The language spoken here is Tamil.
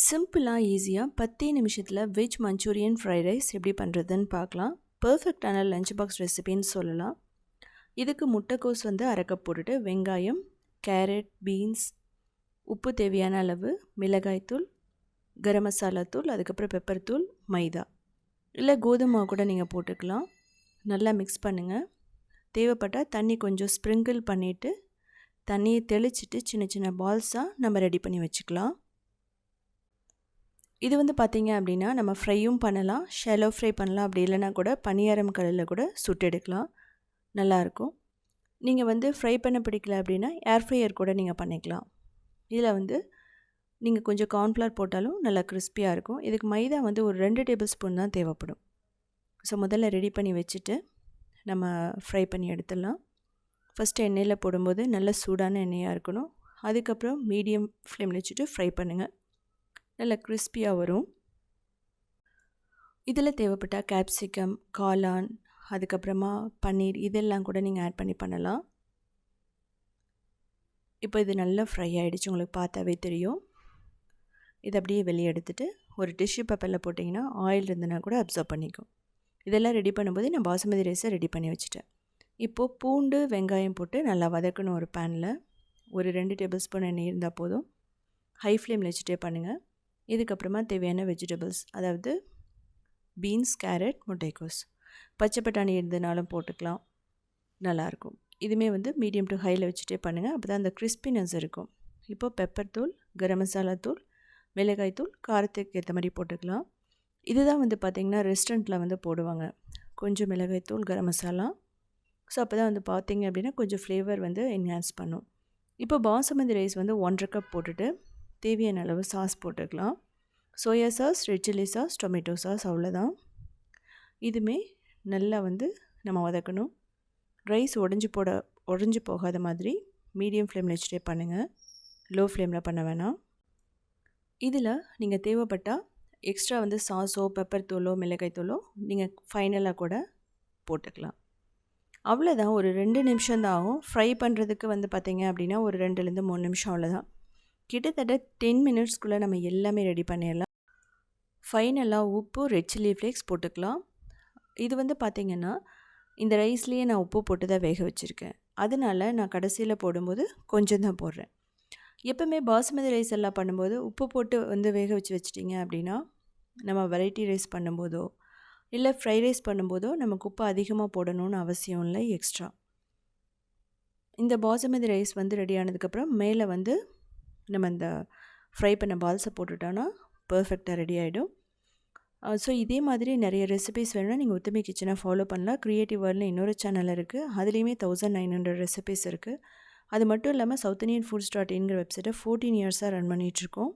சிம்பிளாக ஈஸியாக பத்தே நிமிஷத்தில் வெஜ் மஞ்சூரியன் ஃப்ரைட் ரைஸ் எப்படி பண்ணுறதுன்னு பார்க்கலாம். பர்ஃபெக்டான லஞ்ச் பாக்ஸ் ரெசிபின்னு சொல்லலாம். இதுக்கு முட்டைக்கோஸ் வந்து அரைக்க போட்டுட்டு வெங்காயம் கேரட் பீன்ஸ் உப்பு தேவையான அளவு மிளகாய்த்தூள் கரம் மசாலா தூள் அதுக்கப்புறம் பெப்பர் தூள் மைதா. இல்லை கோதுமை கூட நீங்கள் போட்டுக்கலாம். நல்லா மிக்ஸ் பண்ணுங்கள் தேவைப்பட்டால் தண்ணி கொஞ்சம் ஸ்ப்ரிங்கிள் பண்ணிவிட்டு தண்ணியை தெளிச்சிட்டு சின்ன சின்ன பால்ஸாக நம்ம ரெடி பண்ணி வச்சுக்கலாம். இது வந்து பார்த்திங்க அப்படின்னா நம்ம ஃப்ரையும் பண்ணலாம். ஷெலோ ஃப்ரை பண்ணலாம். அப்படி இல்லைனா கூட பனியாரம் கடலில் கூட சுட்டு எடுக்கலாம். நல்லாயிருக்கும் நீங்கள் வந்து ஃப்ரை பண்ண பிடிக்கல அப்படின்னா ஏர் ஃப்ரையர் கூட நீங்கள் பண்ணிக்கலாம். இதில் வந்து நீங்கள் கொஞ்சம் கார்ன்ஃப்ளவர் போட்டாலும் நல்லா கிறிஸ்பியாக இருக்கும். இதுக்கு மைதா வந்து ஒரு ரெண்டு டேபிள் ஸ்பூன் தான் தேவைப்படும். ஸோ முதல்ல ரெடி பண்ணி வச்சுட்டு நம்ம ஃப்ரை பண்ணி எடுத்துடலாம். ஃபஸ்ட்டு எண்ணெயில் போடும்போது நல்ல சூடான எண்ணெயாக இருக்கணும். அதுக்கப்புறம் மீடியம் ஃப்ளேமில் வச்சுட்டு ஃப்ரை பண்ணுங்கள் நல்லா கிறிஸ்பியாக வரும். இதில் தேவைப்பட்டால் கேப்சிகம் காளான் அதுக்கப்புறமா பன்னீர் இதெல்லாம் கூட நீங்கள் ஆட் பண்ணி பண்ணலாம். இப்போ இது நல்லா ஃப்ரை ஆகிடுச்சு உங்களுக்கு பார்த்தாவே தெரியும். இதை அப்படியே வெளியே எடுத்துகிட்டு ஒரு டிஷ்யூ பேப்பரில் போட்டிங்கன்னா ஆயில் இருந்ததுன்னா கூட அப்சர்வ் பண்ணிக்கும். இதெல்லாம் ரெடி பண்ணும்போது நான் பாசுமதி ரைஸை ரெடி பண்ணி வச்சுட்டேன். இப்போது பூண்டு வெங்காயம் போட்டு நல்லா வதக்கணும் ஒரு பேனில் ஒரு ரெண்டு டேபிள் ஸ்பூன் எண்ணெய் இருந்தால் போதும். ஹை ஃப்ளேமில் வச்சுட்டே பண்ணுங்கள் இதுக்கப்புறமா தேவையான வெஜிடபிள்ஸ் அதாவது பீன்ஸ் கேரட் முட்டைக்கோஸ். பச்சை பட்டாணி இருந்ததுனாலும் போட்டுக்கலாம். நல்லாயிருக்கும் இதுவுமே வந்து மீடியம் டு ஹையில் வச்சுட்டே பண்ணுங்கள் அப்போ தான் அந்த கிறிஸ்பினஸ் இருக்கும். இப்போது பெப்பர் தூள் கரம் மசாலா தூள் மிளகாய் தூள் காரத்துக்கு ஏற்ற மாதிரி போட்டுக்கலாம். இதுதான் வந்து பார்த்திங்கன்னா ரெஸ்டாரண்ட்டில் வந்து போடுவாங்க. கொஞ்சம் மிளகாய் தூள் கரம் மசாலா. ஸோ அப்போ தான் வந்து பார்த்திங்க அப்படின்னா கொஞ்சம் ஃப்ளேவர் வந்து என்ஹான்ஸ் பண்ணும். இப்போ பாசுமதி ரைஸ் வந்து ஒன்றரை கப் போட்டுட்டு தேவையான அளவு சாஸ் போட்டுக்கலாம். Soya sauce red chilli sauce tomato sauce அவ்வளோதான் இதுமே நல்லா வந்து நம்ம வதக்கணும். ரைஸ் உடஞ்சி போட உடஞ்சி போகாத மாதிரி மீடியம் ஃப்ளேமில் வச்சுட்டே பண்ணுங்கள் லோ ஃப்ளேமில் பண்ண வேணாம். இதில் நீங்கள் தேவைப்பட்டால் எக்ஸ்ட்ரா வந்து சாஸோ பெப்பர் தூளோ மிளகாய் தூளோ நீங்கள் ஃபைனலாக கூட போட்டுக்கலாம். அவ்வளோதான் ஒரு ரெண்டு நிமிஷம் தான் ஆகும். ஃப்ரை பண்ணுறதுக்கு வந்து பார்த்திங்க அப்படின்னா ஒரு ரெண்டுலேருந்து மூணு நிமிஷம் அவ்வளோதான் கிட்டத்தட்ட டென் மினிட்ஸ்க்குள்ளே நம்ம எல்லாமே ரெடி பண்ணிடலாம். ஃபைனலாக உப்பு ரெட் சில்லி ஃப்ளேக்ஸ் போட்டுக்கலாம். இது வந்து பார்த்திங்கன்னா இந்த ரைஸ்லேயே நான் உப்பு போட்டு தான் வேக வச்சுருக்கேன். அதனால் நான் கடைசியில் போடும்போது கொஞ்சம் தான் போடுறேன். எப்போவுமே பாசுமதி ரைஸ் எல்லாம் பண்ணும்போது உப்பு போட்டு வந்து வேக வச்சு வச்சிட்டிங்க அப்படின்னா நம்ம வெரைட்டி ரைஸ் பண்ணும்போதோ இல்லை ஃப்ரை ரைஸ் பண்ணும்போதோ நமக்கு உப்பு அதிகமாக போடணும்னு அவசியம் இல்லை எக்ஸ்ட்ரா இந்த பாசுமதி ரைஸ் வந்து ரெடி ஆனதுக்கப்புறம் மேலே வந்து நம்ம இந்த ஃப்ரை பண்ண பால்ஸை போட்டுட்டோன்னா பர்ஃபெக்டாக ரெடி ஆகிடும் ஸோ இதே மாதிரி நிறைய ரெசிபிஸ் வேணும்னா நீங்கள் ஒத்துமை கிச்சனை ஃபாலோ பண்ணலாம். க்ரியேட்டிவ் வேர்ல்டில் இன்னொரு சேனல் இருக்குது அதுலேயுமே தௌசண்ட் நைன் ஹண்ட்ரட் ரெசிபிஸ் இருக்குது அது மட்டும் இல்லாமல் சவுத் இந்தியன் ஃபுட்ஸ் டாட் இன்கிற வெப்சைட்டை ஃபோர்டீன் இயர்ஸாக ரன் பண்ணிகிட்ருக்கோம்